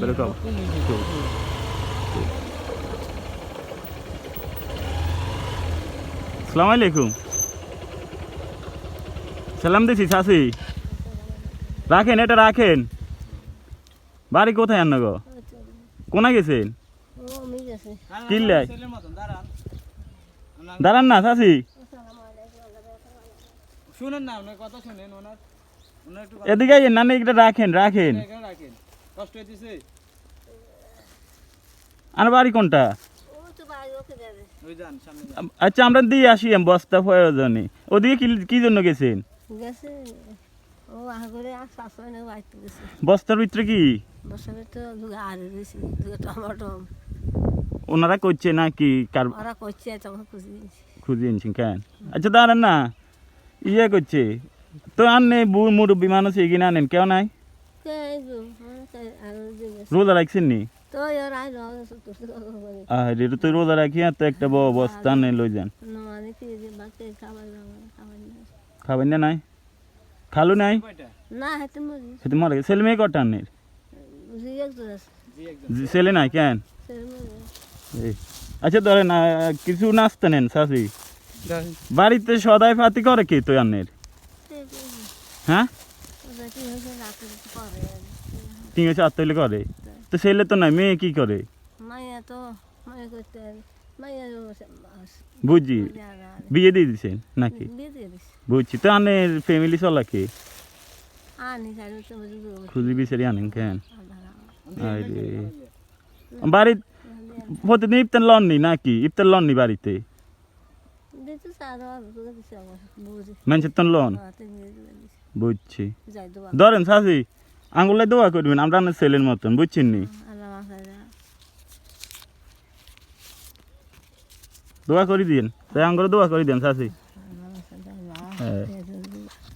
বেরো কও সালাম আলাইকুম সালাম দিছি শাসি রাখেন এটা রাখেন বাড়ি কোথায় আন্ন গো কোনা গেছেন কিল্লাই দাঁড়ান না শাসি শুনেন না কথা শুনেন ওনার এদিকে আইয়েন, না না এটা রাখেন রাখেন রাখেন কষ্ট হইতেছে? আর বাড়ি কোনটা? ওই যান সামনে যান। আচ্ছা আমরা দিয়ে আসি আমি বস্তা প্রয়োজনে ওদিকে কি কি জন্য গেছেন? আর বস্তার ভিতরে কি? বছরে তো দুগা আলু দিয়েছি দুগা টমাটো ওনারা করছে না কি খুঁজে এনেছেন কেন? আচ্ছা দাঁড়ান না। ইয়ে করছে। তো আননে বুড় মুরব্বী মানুষ এগিয়ে আনেন কেউ নাই কে গো হ্যাঁ, কে আলু দিয়ে গেছে রোজা রাখছেন নি? আর এটা তো রোজা রাখি আর তো একটা বড় বস্তা আনে লই যান। খাবেন না নাই? খালু নাই? সেটা মরে। গেছে। ছেলে মেয়ে কটা আনের? বুঝি একটু আছে। জি একদম ছেলে নাই কেন। আচ্ছা ধরেন কিছু নাস্তা নেন শাশি বাড়িতে সদাই ফাতি করে কি তো আনের সে হ্যাঁ? ঠিক আছে আত্মীয় করে। তো ছেলে তো নাই মেয়ে কি করে? মাইয়া তো মাইয়া করতে মাইয়া বুঝছি। বিয়ে দিয়ে দিছেন নাকি? দিছে। বুঝছি। তো আনের ফ্যামিলি চলা কি? খুঁজি বিচারি আনেন কেন? আরে। বাড়ি প্রতিদিন ইফতার লন নি নাকি? ইফতার লন নি বাড়িতে? দিছে তো লন। দিছে। বুঝছি। ধরেন শাশি আঙুলে দোয়া করবেন আমরা আপনার ছেলের মতন বুঝছেন নি? দোয়া করে দিন তাই আঙ্গুলে দোয়া করে দেন শাশি না হ্যাঁ।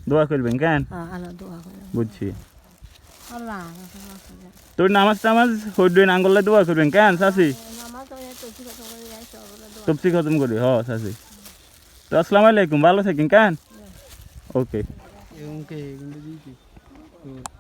দোয়া করবেন কেন? বুঝছি। তোর নামাজ টামাজ হইবেন আঙ্গুলে দোয়া করবেন কেন শাশি তপসি খতম করি হ শাশি তো আসসালামু আলাইকুম ভালো থাকেন কেন? ওকে